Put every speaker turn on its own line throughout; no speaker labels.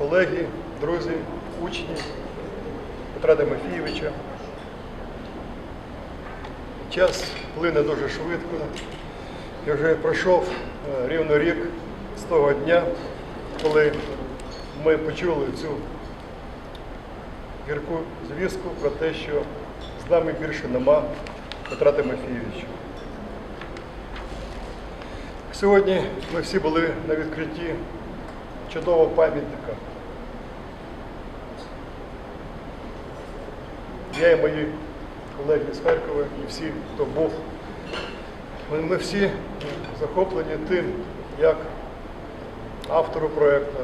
колеги, друзі, учні Петра Тимофійовича. Час плине дуже швидко. І вже пройшов е, рівно рік з того дня, коли ми почули цю гірку звістку про те, що з нами більше нема Петра Тимофійовича. Сьогодні ми всі були на відкритті чудового пам'ятника. Я і мої колеги з Харкова і всі, хто був, ми, ми всі захоплені тим, як автору проєкту,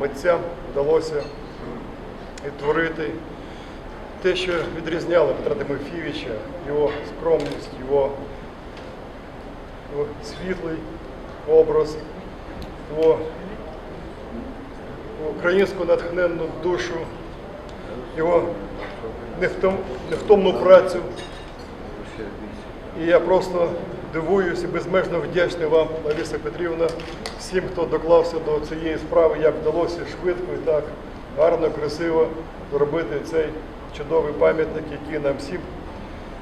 митцям вдалося відтворити те, що відрізняло Петра Тимофійовича, його скромність, його, його світлий образ, його українську натхненну душу, його невтом, невтомну працю. І я просто дивуюся безмежно вдячний вам, Лариса Петрівна, всім, хто доклався до цієї справи, як вдалося швидко і так гарно, красиво зробити цей чудовий пам'ятник, який нам всім,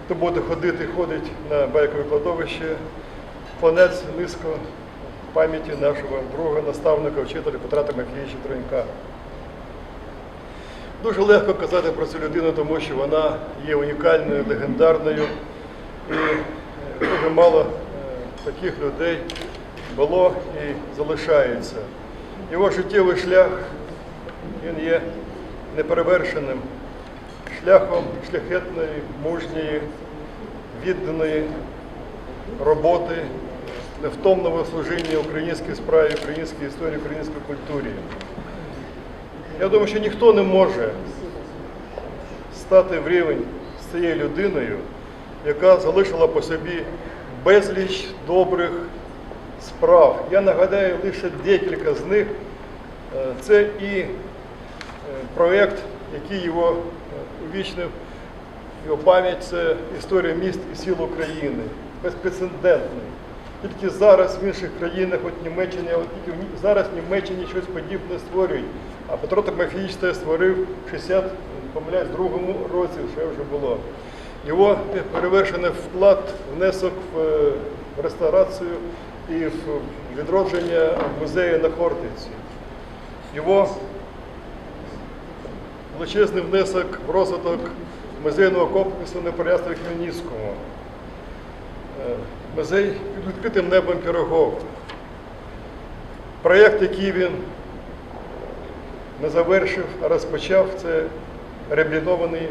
хто буде ходити, ходить на байкове кладовище, клонець низько пам'яті нашого друга, наставника, вчителя Петра Тимофійовича Тронька. Дуже легко казати про цю людину, тому що вона є унікальною, легендарною. І дуже мало е, таких людей було і залишається. Його життєвий шлях він є неперевершеним шляхом шляхетної, мужньої, відданої роботи, невтомного служіння українській справі, українській історії, українській культурі. Я думаю, що ніхто не може стати в рівень з цією людиною, яка залишила по собі безліч добрих справ. Я нагадаю лише декілька з них. Е, Це і е, проєкт, який його е, увічнив, його пам'ять це історія міст і сіл України. Безпрецедентний. Тільки зараз в інших країнах, от Німеччина, от тільки в зараз в Німеччині щось подібне створюють. А Петро Тимофійович це створив в 60, помиляюсь, другому році, ще вже було. Його перевершений вклад, внесок в е, реставрацію і в відродження музею на Хортиці. Його величезний внесок в розвиток музейного комплексу на Переяславі Хмельницькому. Музей під відкритим небом Пірогов. Проєкт, який він не завершив, а розпочав, це реабілітовані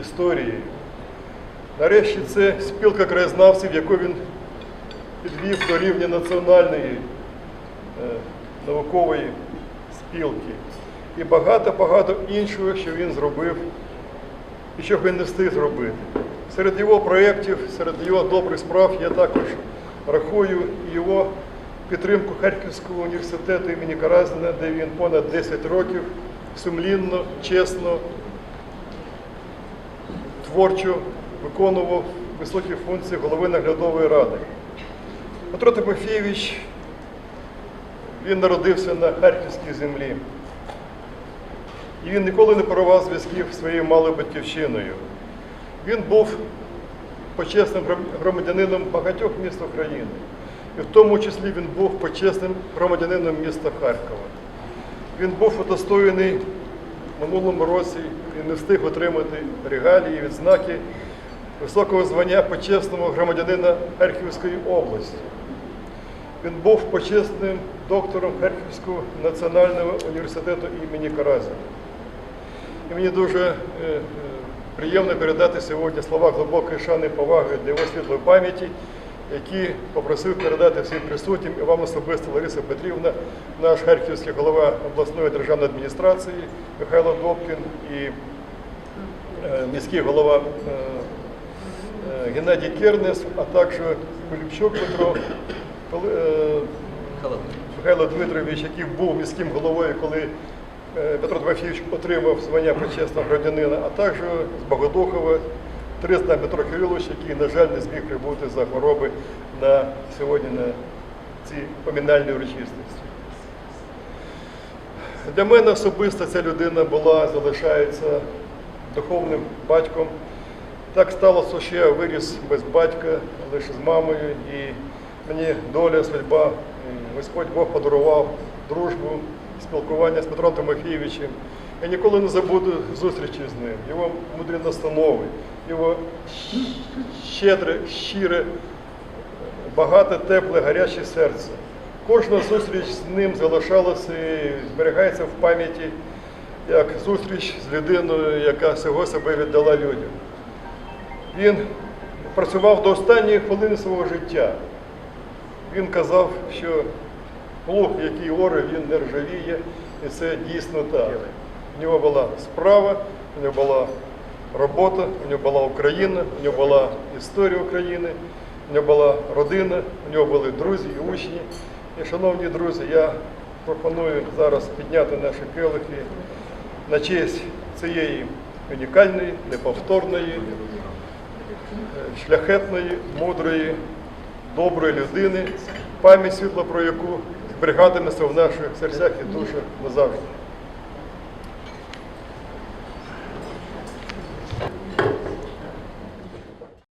історії. Нарешті це спілка краєзнавців, яку він підвів до рівня національної е, наукової спілки. І багато-багато іншого, що він зробив і що він не встиг зробити. Серед його проєктів, серед його добрих справ я також рахую його підтримку Харківського університету імені Каразіна, де він понад 10 років сумлінно, чесно, творчо виконував високі функції голови наглядової ради. Петро Тимофійович, він народився на Харківській землі. І він ніколи не порвав зв'язків своєю малою батьківщиною. Він був почесним громадянином багатьох міст України. І в тому числі він був почесним громадянином міста Харкова. Він був удостоєний в минулому році і не встиг отримати регалії, відзнаки високого звання почесного громадянина Харківської області. Він був почесним доктором Харківського національного університету імені Каразіна. І мені дуже е, е, приємно передати сьогодні слова глибокої шани і поваги для його світлої пам'яті, які попросив передати всім присутнім і вам особисто Лариса Петрівна, наш харківський голова обласної державної адміністрації Михайло Добкін і е, міський голова е, е, Геннадій Кернес, а також Поліпчук Петро Михайло Дмитрович, який був міським головою, коли Петро Тимофійович отримав звання почесного громадянина, а також з Богодухова Трисна Петро Кирилович, який, на жаль, не зміг прибути за хвороби на сьогодні на цій помінальній урочистості. Для мене особисто ця людина була, залишається духовним батьком. Так сталося, що я виріс без батька, лише з мамою, і мені доля, судьба, Господь Бог подарував дружбу, спілкування з Петром Тимофійовичем. Я ніколи не забуду зустрічі з ним, його мудрі настанови, його щедре, щире, багате, тепле, гаряче серце. Кожна зустріч з ним залишалася і зберігається в пам'яті як зустріч з людиною, яка всього себе віддала людям. Він працював до останньої хвилини свого життя. Він казав, що плуг, який оре, він не ржавіє, і це дійсно так. У нього була справа, у нього була робота, у нього була Україна, у нього була історія України, у нього була родина, у нього були друзі і учні. І, шановні друзі, я пропоную зараз підняти наші келихи на честь цієї унікальної, неповторної, шляхетної, мудрої, доброї людини, пам'ять світла про яку зберігатиметься в наших серцях і душах назавжди.